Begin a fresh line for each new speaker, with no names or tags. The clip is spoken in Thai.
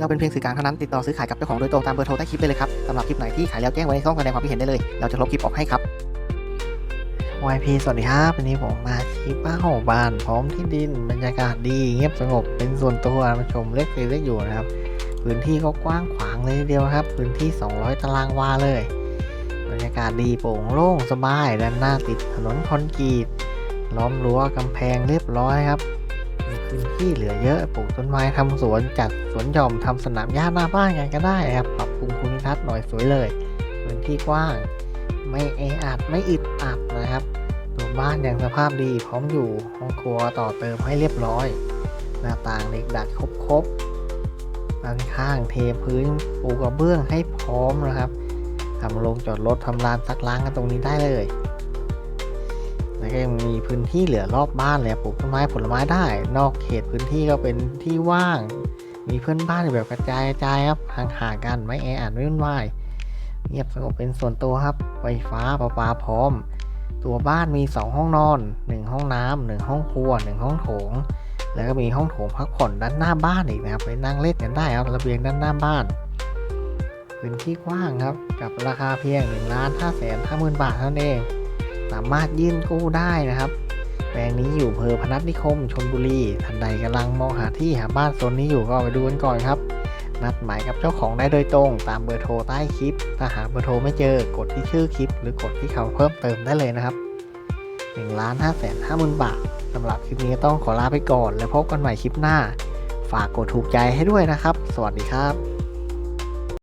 เราเป็นเพียงสื่อกลางเท่านั้นติดต่อซื้อขายกับเจ้าของโดยตรงตามเบอร์โทรใต้คลิปได้เลยครับสำหรับคลิปไหนที่ขายแล้วแจ้งไว้ในช่องแสดงความคิดเห็นได้เลย เราจะลบคลิปออกให้ครับ YP สวัสดีครับวันนี้ผมมาที่บ้านของบ้านพร้อมที่ดินบรรยากาศดีเงียบสงบเป็นส่วนตัวมาชมเล็กๆเล็กอยู่นะครับ พื้นที่ก็กว้างขวางเลยทีเดียวครับ พื้นที่ 200 ตารางวาเลย บรรยากาศดีโปร่งโล่งสบายด้านหน้าติดถนนคอนกรีตล้อมรั้วกำแพงเรียบร้อยครับ พื้นที่เหลือเยอะปลูกต้นไม้ทำสวนจัดสวนหย่อมทำสนามหญ้าหน้าบ้านกันก็ได้ครับปรับปรุงภูมิทัศน์หน่อยสวยเลยพื้นที่กว้าง ไม่แออัดไม่อึดอัดนะครับตัวบ้านยังสภาพดีพร้อมอยู่ห้องครัวต่อเติมให้เรียบร้อย หน้าต่างเหล็กดัดครบๆด้านข้างเทพื้นปูกระเบื้องให้พร้อมนะครับทำโรงจอดรถทำลานซักล้างกันตรงนี้ได้เลย แล้วก็ยังมีพื้นที่เหลือรอบบ้านเลยปลูกต้นไม้ผลไม้ได้ นอกเขตพื้นที่ก็เป็นที่ว่าง มีเพื่อนบ้านแบบกระจายกระจายครับห่างๆกันไม่แออัดไม่วุ่นวายเงียบสงบเป็นส่วนตัวครับ ไฟฟ้าประปาพร้อม ตัวบ้านมี 2 ห้องนอน 1 ห้องน้ำหนึ่งห้องครัว 1 ห้องโถง แล้วก็มีห้องโถงพักผ่อนด้านหน้าบ้านอีกนะครับ ไปนั่งเล่นกันได้ครับระเบียงด้านหน้าบ้านพื้นที่กว้างครับ กับราคาเพียง1นึ่งล้านห้าแสนห้าหมื่นบาทเท่านั้นเอง สามารถยื่นกู้ได้นะครับแปลงนี้อยู่เภอพนัสนิคมชนบุรีท่านใดกำลังมองหาที่หาบ้านโซนนี้อยู่ก็ไปดูกันก่อนครับ นัดหมายกับเจ้าของได้โดยตรง ตามเบอร์โทรใต้คลิป ถ้าหาเบอร์โทรไม่เจอกดที่ชื่อคลิป หรือกดที่คำเพิ่มเติมได้เลยนะครับ1ล้าน5แสน5หมื่นบาทสำหรับคลิปนี้ต้องขอลาไปก่อน แล้วพบกันใหม่คลิปหน้า ฝากกดถูกใจให้ด้วยนะครับ สวัสดีครับ